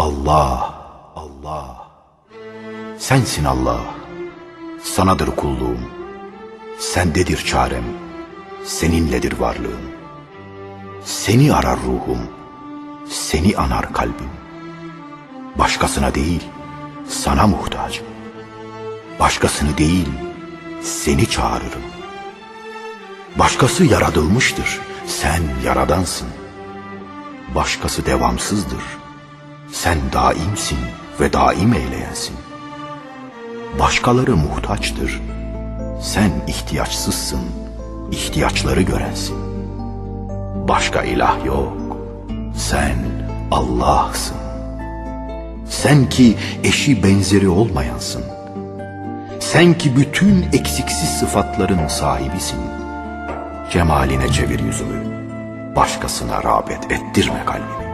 Allah, Allah. Sensin Allah. Sanadır kulluğum. Sendedir çarem. Seninledir varlığım. Seni arar ruhum. Seni anar kalbim. Başkasına değil, sana muhtacım. Başkasını değil, seni çağırırım. Başkası yaratılmıştır, sen yaradansın. Başkası devamsızdır, sen daimsin ve daim eyleyensin. Başkaları muhtaçtır, sen ihtiyaçsızsın, ihtiyaçları görensin. Başka ilah yok, sen Allah'sın. Sen ki eşi benzeri olmayansın. Sen ki bütün eksiksiz sıfatların sahibisin. Cemaline çevir yüzünü. Başkasına rağbet ettirme kalbini.